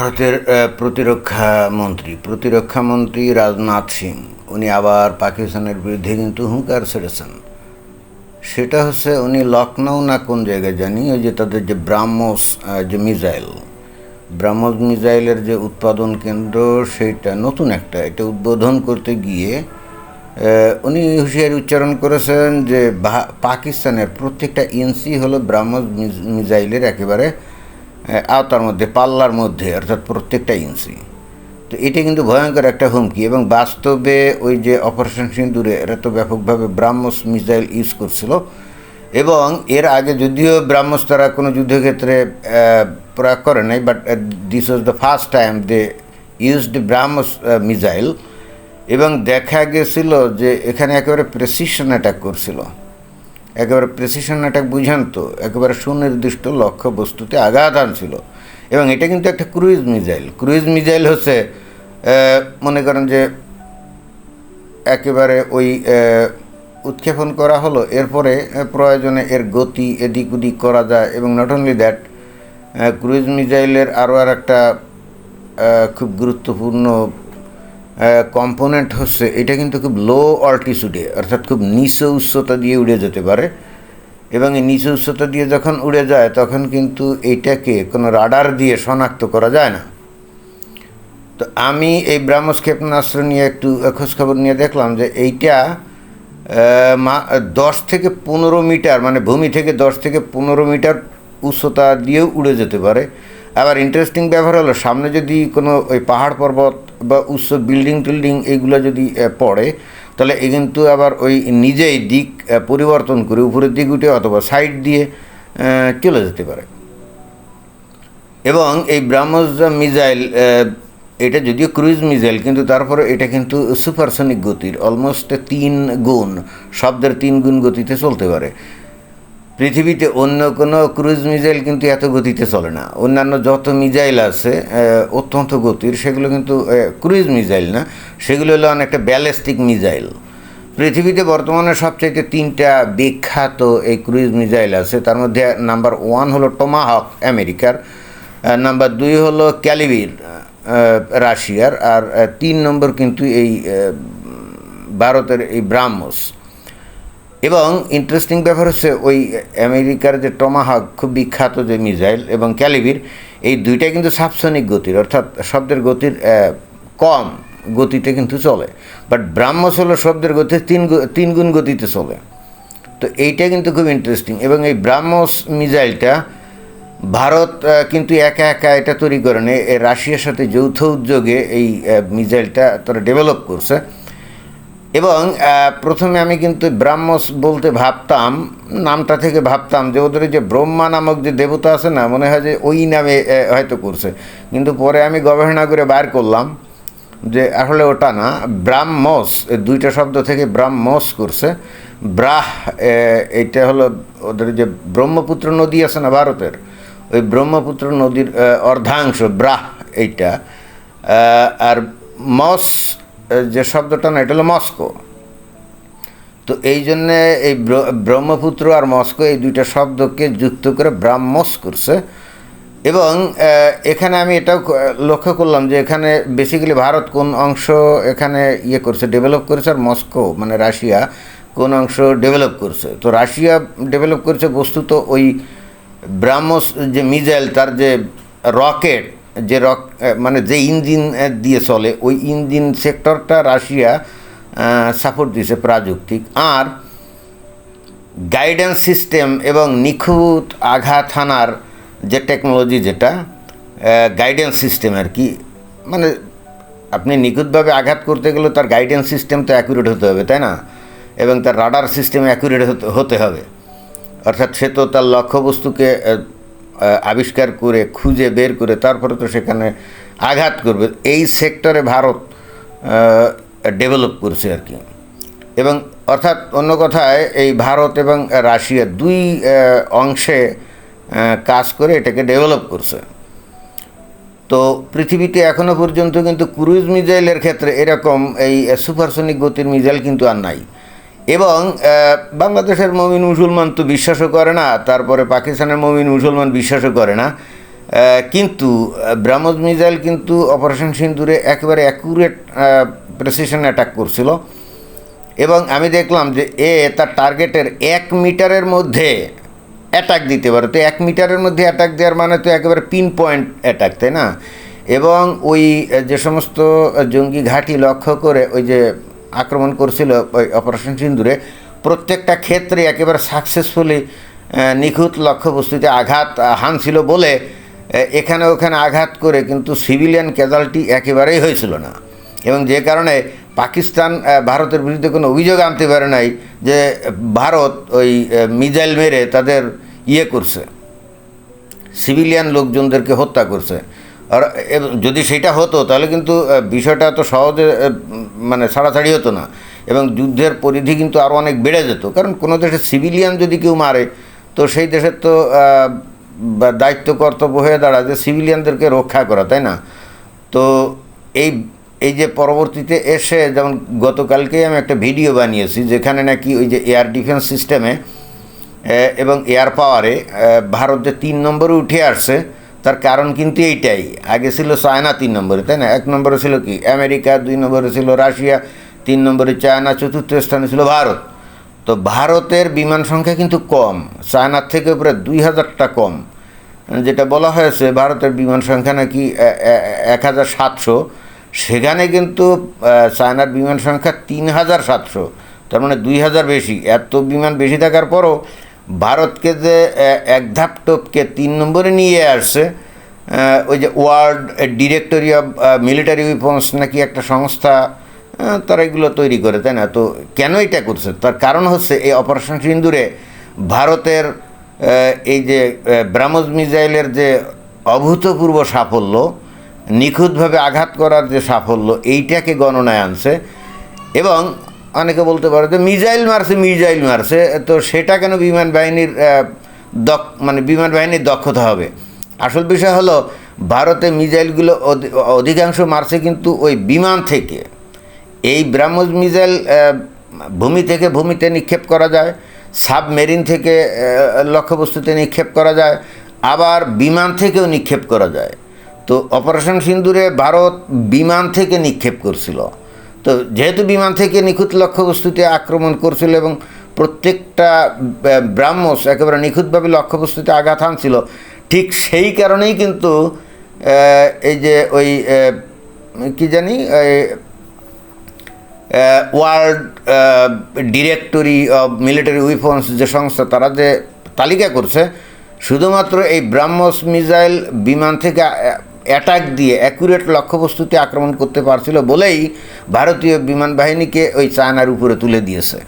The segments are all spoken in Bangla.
ভারতের প্রতিরক্ষা মন্ত্রী প্রতিরক্ষা মন্ত্রী রাজনাথ সিং, উনি আবার পাকিস্তানের বিরুদ্ধে কিন্তু হুঙ্কার ছেড়েছেন। সেটা হচ্ছে উনি লখনৌ না কোন জায়গায় জানি, ওই যে তাদের যে ব্রাহ্মস যে মিসাইল, ব্রাহ্মস মিসাইলের যে উৎপাদন কেন্দ্র, সেইটা নতুন একটা, এটা উদ্বোধন করতে গিয়ে উনি হুঁশিয়ারি উচ্চারণ করেছেন যে পাকিস্তানের প্রত্যেকটা ইঞ্চি হলো ব্রাহ্মস মিস- মিসাইলের একেবারে আওতার মধ্যে, পাল্লার মধ্যে, অর্থাৎ প্রত্যেকটা ইঞ্চি। তো এটা কিন্তু ভয়ঙ্কর একটা হুমকি এবং বাস্তবে ওই যে অপারেশন সিন্দুরে এরা তো ব্যাপকভাবে ব্রাহ্মস মিসাইল ইউজ করছিল এবং এর আগে যদিও ব্রাহ্মস তারা কোনো যুদ্ধক্ষেত্রে প্রয়োগ করে নাই but this was the first time they used BrahMos missile এবং দেখা গেছিল যে এখানে একেবারে প্রেসিশন অ্যাটাক করছিল। একেবারে প্রেসিশন অ্যাটাক বুঝান তো, একেবারে সুনির্দিষ্ট লক্ষ্য বস্তুতে আঘাত আনছিল। এবং এটা কিন্তু একটা ক্রুইজ মিজাইল ক্রুইজ মিজাইল হচ্ছে মনে করেন যে একেবারে ওই উৎক্ষেপণ করা হলো, এরপরে প্রয়োজনে এর গতি এদিক ওদিক করা যায় এবং নট অনলি দ্যাট ক্রুইজ মিজাইলের আরও আর একটা খুব গুরুত্বপূর্ণ কম্পোনেন্ট হচ্ছে, এটা কিন্তু খুব লো অল্টিটিউডে অর্থাৎ খুব নিচু উচ্চতা দিয়ে উড়ে যেতে পারে। এবং এই নিচু উচ্চতা দিয়ে যখন উড়ে যায়, তখন কিন্তু এইটাকে কোনো রাডার দিয়ে শনাক্ত করা যায় না। তো আমি এই ব্রাহ্মস ক্ষেপণাস্ত্র নিয়ে একটু খোঁজখবর নিয়ে দেখলাম যে এইটা দশ থেকে পনেরো মিটার মানে ভূমি থেকে দশ থেকে পনেরো মিটার উচ্চতা দিয়েও উড়ে যেতে পারে। আবার ইন্টারেস্টিং ব্যাপার হলো, সামনে যদি কোনো ওই পাহাড় পর্বত বা উচ্চ বিল্ডিং টিল্ডিং এইগুলো যদি পড়ে, তাহলে এ কিন্তু আবার ওই নিজেই দিক পরিবর্তন করে উপরের দিক উঠে অথবা সাইড দিয়ে চলে যেতে পারে। এবং এই ব্রাহ্মস মিসাইল এটা যদিও ক্রুইজ মিসাইল কিন্তু তারপরে এটা কিন্তু সুপারসনিক গতির অলমোস্ট তিন গুণ, শব্দের তিন গুণ গতিতে চলতে পারে। পৃথিবীতে অন্য কোনো ক্রুইজ মিজাইল কিন্তু এত গতিতে চলে না। অন্যান্য যত মিজাইল আছে অত্যন্ত গতির, সেগুলো কিন্তু ক্রুইজ মিজাইল না, সেগুলো হলো অনেকটা ব্যালিস্টিক মিজাইল। পৃথিবীতে বর্তমানে সবচাইতে তিনটা বিখ্যাত এই ক্রুইজ মিজাইল আছে, তার মধ্যে নাম্বার ওয়ান হলো টমাহক আমেরিকার নাম্বার দুই হলো ক্যালিবির রাশিয়ার, আর তিন নম্বর কিন্তু এই ভারতের এই ব্রাহ্মস। এবং ইন্টারেস্টিং ব্যাপার হচ্ছে ওই আমেরিকার যে টমাহাক খুব বিখ্যাত যে মিসাইল এবং ক্যালিবির এই দুইটা কিন্তু সাবসনিক গতির অর্থাৎ শব্দের গতির কম গতিতে কিন্তু চলে। বাট ব্রাহ্মস হলো শব্দের গতির তিন তিন গুণ গতিতে চলে। তো এইটা কিন্তু খুব ইন্টারেস্টিং এবং এই ব্রাহ্মস মিসাইলটা ভারত কিন্তু একা একা এটা তৈরি করে নেই রাশিয়ার সাথে যৌথ উদ্যোগে এই আহ, মিসাইলটা তারা ডেভেলপ করছে। এবং প্রথমে আমি কিন্তু ব্রাহ্মস বলতে ভাবতাম, নামটা থেকে ভাবতাম যে ওদের যে ব্রহ্মা নামক যে দেবতা আছে না, মনে হয় যে ওই নামে হয়তো করছে। কিন্তু পরে আমি গবেষণা করে বার করলাম যে আসলে ওটা না, ব্রাহ্মস দুইটা শব্দ থেকে ব্রাহ্মস করছে। ব্রাহ এইটা হলো ওদের যে ব্রহ্মপুত্র নদী আছে না ভারতের, ওই ব্রহ্মপুত্র নদীর অর্ধাংশ ব্রাহ এইটা। আর মস যে শব্দটা না, এটা হলো মস্কো। তো এই জন্যে এই ব্রহ্মপুত্র আর মস্কো এই দুইটা শব্দকে যুক্ত করে ব্রাহ্মস করছে। এবং এখানে আমি এটাও লক্ষ্য করলাম যে এখানে বেসিক্যালি ভারত কোন অংশ এখানে ইয়ে করছে ডেভেলপ করেছে, আর মস্কো মানে রাশিয়া কোন অংশ ডেভেলপ করছে। তো রাশিয়া ডেভেলপ করেছে বস্তুত ওই ব্রাহ্মস যে মিসাইল তার যে রকেট যে রক মানে যে ইঞ্জিন দিয়ে চলে, ওই ইঞ্জিন সেক্টরটা রাশিয়া সাপোর্ট দিয়েছে প্রাযুক্তিক। আর গাইডেন্স সিস্টেম এবং নিখুঁত আঘাত হানার যে টেকনোলজি যেটা গাইডেন্স সিস্টেম আর কি মানে আপনি নিখুঁতভাবে আঘাত করতে গেলে তার গাইডেন্স সিস্টেম তো অ্যাকুরেট হতে হবে, তাই না? এবং তার রাডার সিস্টেম অ্যাকুরেট হতে হবে। অর্থাৎ সে তো তার লক্ষ্যবস্তুকে আবিষ্কার করে, খুঁজে বের করে, তারপরে তো সেখানে আঘাত করবে। এই সেক্টরে ভারত ডেভেলপ করছে আর কি। এবং অর্থাৎ অন্য কথায়, এই ভারত এবং রাশিয়া দুই অংশে কাজ করে এটাকে ডেভেলপ করছে। তো পৃথিবীতে এখনও পর্যন্ত কিন্তু ক্রুজ মিজাইলের ক্ষেত্রে এরকম এই সুপারসনিক গতির মিজাইল কিন্তু আর নাই। এবং বাংলাদেশের মমিন মুসলমান তো বিশ্বাসও করে না তারপরে পাকিস্তানের মমিন মুসলমান বিশ্বাসও করে না। কিন্তু আহ, ব্রাহ্মস মিসাইল কিন্তু অপারেশন সিন্দুরে একেবারে অ্যাকুরেট প্রেসিশন অ্যাটাক করছিল। এবং আমি দেখলাম যে এ তার টার্গেটের এক মিটারের মধ্যে অ্যাটাক দিতে পারে। তো এক মিটারের মধ্যে অ্যাটাক দেওয়ার মানে তো একেবারে পিন পয়েন্ট অ্যাটাক তাই না? এবং ওই যে সমস্ত জঙ্গি ঘাঁটি লক্ষ্য করে ওই যে আক্রমণ করছিল ওই অপারেশন সিন্দুরে। প্রত্যেকটা ক্ষেত্রে একেবারে সাকসেসফুলি নিখুঁত লক্ষ্যবস্তুতে আঘাত হানছিল বলে এখানে ওখানে আঘাত করে কিন্তু সিভিলিয়ান ক্যাজাল্টি একেবারেই হয়েছিল না। এবং যে কারণে পাকিস্তান ভারতের বিরুদ্ধে কোনো অভিযোগ আনতে পারে নাই যে ভারত ওই মিজাইল মেরে তাদের ইয়ে করছে। সিভিলিয়ান লোকজনদেরকে হত্যা করছে। আর যদি সেটা হতো, তাহলে কিন্তু বিষয়টা তো সহজে মানে ছাড়াছাড়ি হতো না। এবং যুদ্ধের পরিধি কিন্তু আরও অনেক বেড়ে যেত। কারণ কোনো দেশে সিভিলিয়ান যদি কেউ মারে, তো সেই দেশের তো দায়িত্ব কর্তব্য হয়ে দাঁড়ায় যে সিভিলিয়ানদেরকে রক্ষা করা, তাই না? তো এই এই যে পরবর্তীতে এসে যেমন গতকালকেই আমি একটা ভিডিও বানিয়েছি, যেখানে নাকি ওই যে এয়ার ডিফেন্স সিস্টেমে এবং এয়ার পাওয়ারে ভারত তিন নম্বরে উঠে আসছে তার কারণ কিন্তু এইটাই। আগে ছিল চায়না তিন নম্বরে, তাই না? এক নম্বরে ছিল কি? আমেরিকা, দুই নম্বরে ছিল রাশিয়া, তিন নম্বরে চায়না, চতুর্থ স্থানে ছিল ভারত। তো ভারতের বিমান সংখ্যা কিন্তু কম, চায়নার থেকে প্রায় দুই হাজারটা কম। যেটা বলা হয়েছে, ভারতের বিমান সংখ্যা নাকি এক হাজার সাতশো। সেখানে কিন্তু চায়নার বিমান সংখ্যা তিন হাজার সাতশো। তার মানে দুই হাজার বেশি। এত বিমান বেশি থাকার পরও ভারতকে যে এক ধাপ টপকে তিন নম্বরে নিয়ে আসছে ওই যে world directory of military weapons নাকি একটা সংস্থা তারা এগুলো তৈরি করে তাই না? তো কেন এটা করছে? তার কারণ হচ্ছে এই অপারেশন সিন্দুরে ভারতের এই যে আহ, ব্রাহ্মস মিসাইলের যে অভূতপূর্ব সাফল্য নিখুঁতভাবে আঘাত করার যে সাফল্য এইটাকে গণনায় আনছে এবং অনেকে বলতে পারে যে মিজাইল মারছে মিজাইল মারছে। তো সেটা কেন বিমান বাহিনীর দক্ষ মানে বিমান বাহিনীর দক্ষতা হবে? আসল বিষয় হলো, ভারতে মিজাইলগুলো অধি- অধিকাংশ মারছে কিন্তু ওই বিমান থেকে। এই ব্রাহ্মস মিজাইল ভূমি থেকে ভূমিতে নিক্ষেপ করা যায়, সাবমেরিন থেকে লক্ষ্যবস্তুতে নিক্ষেপ করা যায়, আবার বিমান থেকেও নিক্ষেপ করা যায়। তো অপারেশন সিন্দুরে ভারত বিমান থেকে নিক্ষেপ করছিল। তো যেহেতু বিমান থেকে নিখুঁত লক্ষ্যবস্তুতে আক্রমণ করছিল এবং প্রত্যেকটা ব্রাহ্মস একেবারে নিখুঁতভাবে লক্ষ্যবস্তুতে আঘাত হানছিল, ঠিক সেই কারণেই কিন্তু এই যে ওই কি জানি world directory of military weapons যে সংস্থা, তারা যে তালিকা করছে, শুধুমাত্র এই ব্রাহ্মস মিসাইল বিমান থেকে অ্যাটাক দিয়ে অ্যাকুরেট লক্ষ্যবস্তুতে আক্রমণ করতে পারছিল বলেই ভারতীয় বিমান বাহিনীকে ওই চায়নার উপরে তুলে দিয়েছে।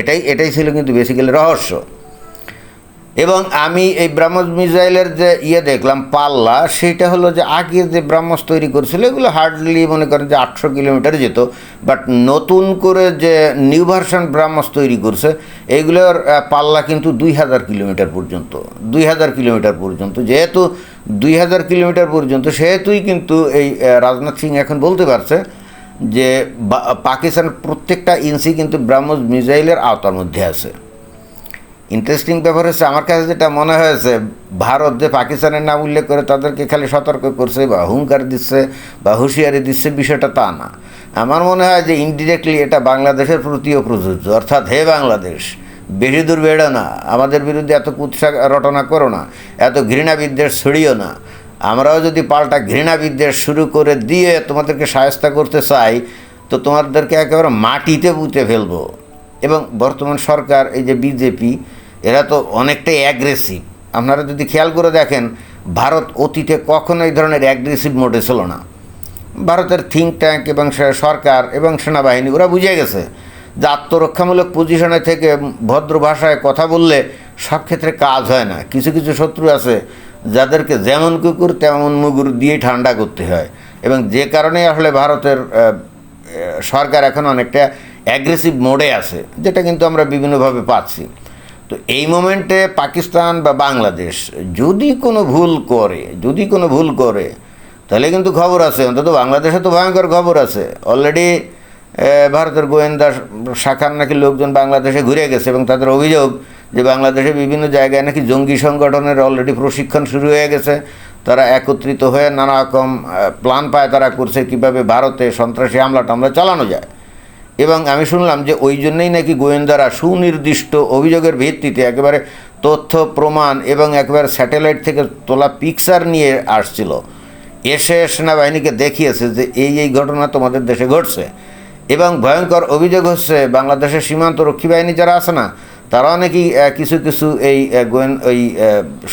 এটাই এটাই ছিল কিন্তু বেসিক্যালি রহস্য। এবং আমি এই ব্রাহ্মস মিসাইলের যে ইয়ে দেখলাম পাল্লা, সেটা হলো যে আগে যে ব্রাহ্মস তৈরি করছিল, এগুলো হার্ডলি মনে করেন যে আটশো কিলোমিটার যেত বাট নতুন করে যে নিউ ভার্সন ব্রাহ্মস তৈরি করছে, এগুলোর পাল্লা কিন্তু দুই হাজার কিলোমিটার পর্যন্ত, দুই হাজার কিলোমিটার পর্যন্ত, যেহেতু দুই হাজার কিলোমিটার পর্যন্ত, সেহেতুই কিন্তু এই রাজনাথ সিং এখন বলতে পারছে যে পাকিস্তানের প্রত্যেকটা ইঞ্চি কিন্তু ব্রাহ্মস মিসাইলের আওতার মধ্যে আছে। ইন্টারেস্টিং ব্যাপার হচ্ছে আমার কাছে যেটা মনে হয়েছে, ভারত যে পাকিস্তানের নাম উল্লেখ করে তাদেরকে খালি সতর্ক করছে বা হুঙ্কার দিচ্ছে বা হুঁশিয়ারি দিচ্ছে বিষয়টা তা না। আমার মনে হয় যে ইনডিরেক্টলি এটা বাংলাদেশের প্রতিও প্রযোজ্য। অর্থাৎ হে বাংলাদেশ, বেশি দূর বেড়ো না। আমাদের বিরুদ্ধে এত কুৎসা রটনা করো না। এত ঘৃণা বিদ্বেষ ছড়িও না। আমরাও যদি পাল্টা ঘৃণা বিদ্বেষ শুরু করে দিয়ে তোমাদেরকে সায়স্তা করতে চাই, তো তোমাদেরকে একেবারে মাটিতে পুঁতে ফেলব। এবং বর্তমান সরকার, এই যে বিজেপি এরা তো অনেকটাই অ্যাগ্রেসিভ আপনারা যদি খেয়াল করে দেখেন, ভারত অতীতে কখনো এই ধরনের অ্যাগ্রেসিভ মোডে ছিল না। ভারতের থিঙ্ক ট্যাঙ্ক এবং সরকার এবং সেনাবাহিনী, ওরা বুঝে গেছে যে আত্মরক্ষামূলক পজিশনে থেকে ভদ্র ভাষায় কথা বললে সব ক্ষেত্রে কাজ হয় না। কিছু কিছু শত্রু আছে যাদেরকে যেমন কুকুর, তেমন মুগুর দিয়ে ঠান্ডা করতে হয়। এবং যে কারণে আসলে ভারতের সরকার এখন অনেকটা অ্যাগ্রেসিভ মোডে আছে, যেটা কিন্তু আমরা বিভিন্নভাবে পাচ্ছি। তো এই মোমেন্টে পাকিস্তান বা বাংলাদেশ যদি কোনো ভুল করে, যদি কোনো ভুল করে, তাহলে কিন্তু খবর আছে, অন্তত বাংলাদেশে তো ভয়ঙ্কর খবর আছে। অলরেডি ভারতের গোয়েন্দা শাখার নাকি লোকজন বাংলাদেশে ঘুরে গেছে এবং তাদের অভিযোগ যে বাংলাদেশে বিভিন্ন জায়গায় নাকি জঙ্গি সংগঠনের অলরেডি প্রশিক্ষণ শুরু হয়ে গেছে। তারা একত্রিত হয়ে নানা রকম প্ল্যান পায় তারা করছে, কীভাবে ভারতে সন্ত্রাসী হামলা টামলা চালানো যায়। এবং আমি শুনলাম যে ওই জন্যই নাকি গোয়েন্দারা সুনির্দিষ্ট অভিযোগের ভিত্তিতে একেবারে তথ্য, প্রমাণ এবং একেবারে স্যাটেলাইট থেকে তোলা পিকচার নিয়ে আসছিল। এসে সেনাবাহিনীকে দেখিয়েছে যে এই এই ঘটনা তোমাদের দেশে ঘটছে। এবং ভয়ঙ্কর অভিযোগ হচ্ছে বাংলাদেশের সীমান্ত রক্ষী বাহিনী যারা আছে না তারা নাকি কিছু কিছু এই গোয়েন, ওই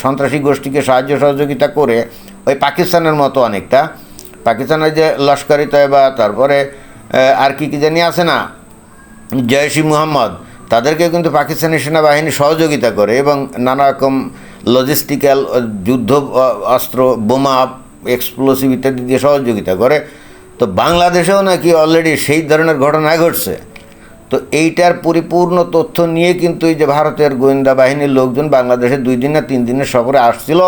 সন্ত্রাসী গোষ্ঠীকে সাহায্য সহযোগিতা করে ওই পাকিস্তানের মতো অনেকটা। পাকিস্তানের যে লস্করি তয়বা তারপরে আর কি কি জানি আছে না? জয়সি মুহাম্মদ। তাদেরকে কিন্তু পাকিস্তানি সেনাবাহিনী সহযোগিতা করে এবং নানা রকম লজিস্টিক্যাল যুদ্ধ অস্ত্র, বোমা এক্সপ্লোসিভ ইত্যাদি দিয়ে সহযোগিতা করে। তো বাংলাদেশেও নাকি অলরেডি সেই ধরনের ঘটনা ঘটছে। তো এইটার পরিপূর্ণ তথ্য নিয়ে কিন্তু এই যে ভারতের গোয়েন্দা বাহিনীর লোকজন বাংলাদেশে দুই দিন না তিন দিনের সফরে আসছিল।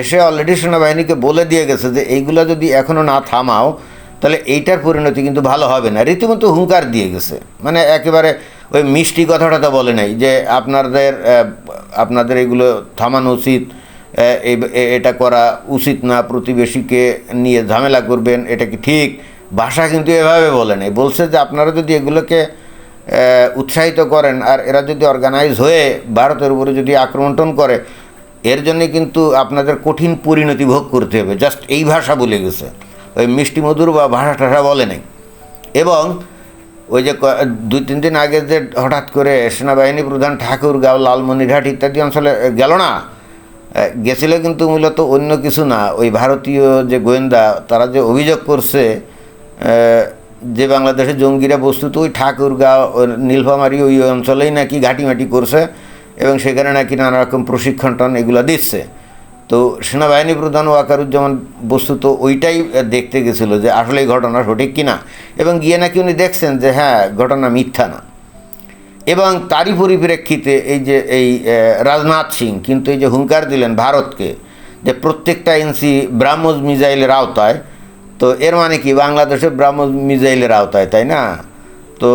এসে অলরেডি সেনাবাহিনীকে বলে দিয়ে গেছে যে, এইগুলো যদি এখনও না থামাও তাহলে এইটার পরিণতি কিন্তু ভালো হবে না। রীতিমতো হুঙ্কার দিয়ে গেছে। মানে একেবারে ওই মিষ্টি কথাটা তো বলে নাই যে আপনাদের আপনাদের এগুলো থামানো উচিত এটা করা উচিত না, প্রতিবেশীকে নিয়ে ঝামেলা করবেন, এটা কি ঠিক? ভাষা কিন্তু এভাবে বলে নাই। বলছে যে আপনারা যদি এগুলোকে উৎসাহিত করেন আর এরা যদি অর্গানাইজ হয়ে ভারতের উপরে যদি আক্রমণ করে, এর জন্যে কিন্তু আপনাদের কঠিন পরিণতি ভোগ করতে হবে। জাস্ট এই ভাষা বলে গেছে। ওই মিষ্টি মধুর বা ভাষা টাষা বলে নাই। এবং ওই যে দুই, তিন দিন আগে যে হঠাৎ করে সেনাবাহিনী প্রধান ঠাকুরগাঁও লালমনিরহাট ইত্যাদি অঞ্চলে গেল না? গেছিল কিন্তু মূলত অন্য কিছু না। ওই ভারতীয় যে গোয়েন্দা, তারা যে অভিযোগ করছে যে বাংলাদেশের জঙ্গিরা বস্তুত ওই ঠাকুরগাঁও নীলফামারি ওই অঞ্চলেই নাকি ঘাটিমাটি করছে এবং সেখানে নাকি নানা রকম প্রশিক্ষণ টন এগুলো দিচ্ছে। তো সেনাবাহিনী প্রধান ওয়াকারুজ্জামান বস্তুত ওইটাই দেখতে গেছিল যে আসলে এই ঘটনা সঠিক কিনা। এবং গিয়ে নাকি উনি দেখছেন যে হ্যাঁ ঘটনা মিথ্যা না। এবং তারই পরিপ্রেক্ষিতে এই যে এই রাজনাথ সিং কিন্তু এই যে হুঙ্কার দিলেন ভারতকে যে প্রত্যেকটা ইঞ্চি ব্রাহ্মস মিজাইলের আওতায়, তো এর মানে কি বাংলাদেশে ব্রাহ্মস মিজাইলের আওতায়, তাই না? তো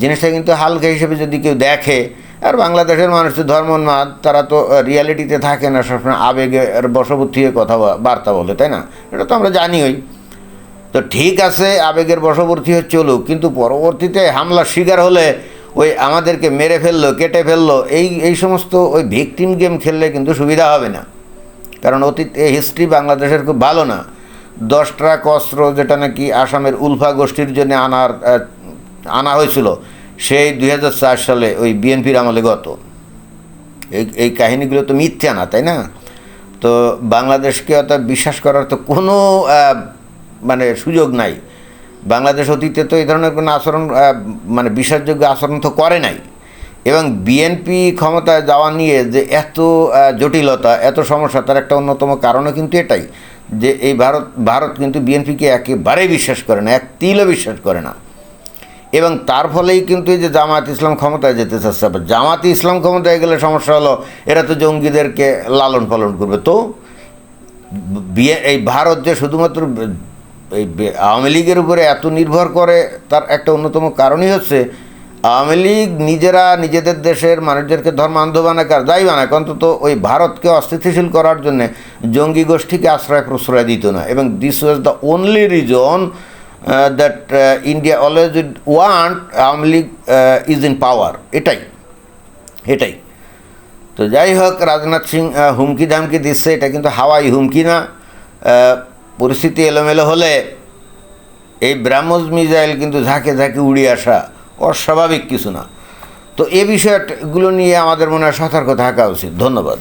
জিনিসটা কিন্তু হালকা হিসেবে যদি কেউ দেখে আর বাংলাদেশের মানুষ তো ধর্মোন্মাদ তারা তো রিয়ালিটিতে থাকে না, সবসময় আবেগের বশবর্তী হয়ে কথা বার্তা বলে, তাই না? এটা তো আমরা জানিই তো ঠিক আছে, আবেগের বশবর্তী হয়ে চলুক, কিন্তু পরবর্তীতে হামলার শিকার হলে ওই আমাদেরকে মেরে ফেলল, কেটে ফেলল, এই এই সমস্ত ওই ভিকটিম গেম খেললে কিন্তু সুবিধা হবে না। কারণ অতীত, এই হিস্ট্রি বাংলাদেশের খুব ভালো না। দশ ট্রাক অস্ত্র যেটা নাকি আসামের উলফা গোষ্ঠীর জন্য আনার আনা হয়েছিল সেই দুই হাজার চার সালে ওই বিএনপির আমলে গত। এই এই কাহিনীগুলো তো মিথ্যা না, তাই না? তো বাংলাদেশকে অত বিশ্বাস করার তো কোনো মানে সুযোগ নাই। বাংলাদেশ অতীতে তো এই ধরনের কোনো আচরণ মানে বিশ্বাসযোগ্য আচরণ তো করে নাই। এবং বিএনপি ক্ষমতায় যাওয়া নিয়ে যে এত জটিলতা, এত সমস্যা, তার একটা অন্যতম কারণও কিন্তু এটাই যে এই ভারত ভারত কিন্তু বিএনপিকে একেবারেই বিশ্বাস করে না, এক তিলও বিশ্বাস করে না। এবং তার ফলেই কিন্তু এই যে জামাত ইসলাম ক্ষমতায় যেতে চাচ্ছে। আবার জামাত ইসলাম ক্ষমতায় গেলে সমস্যা হলো, এরা তো জঙ্গিদেরকে লালন পালন করবে। তো বিয়ে এই ভারত যে শুধুমাত্র এই আওয়ামী লীগের উপরে এত নির্ভর করে, তার একটা অন্যতম কারণই হচ্ছে, আওয়ামী লীগ নিজেরা নিজেদের দেশের মানুষদেরকে ধর্মান্ধ বানাক আর যাই বানাক, অন্তত ওই ভারতকে অস্থিতিশীল করার জন্য জঙ্গি গোষ্ঠীকে আশ্রয় প্রশ্রয় দিত না। এবং this was the only reason that India always want Awami League is in power এটাই এটাই। তো যাই হোক, রাজনাথ সিং হুমকি দামকি দিচ্ছে, এটা কিন্তু হাওয়াই হুমকি না। পরিস্থিতি এলোমেলো হলে এই ব্রাহ্মস মিসাইল কিন্তু ঝাঁকে ঝাঁকে উড়ে আসা অস্বাভাবিক কিছু না। তো এ বিষয়গুলো নিয়ে আমাদের মনে হয় সতর্ক থাকা উচিত। ধন্যবাদ।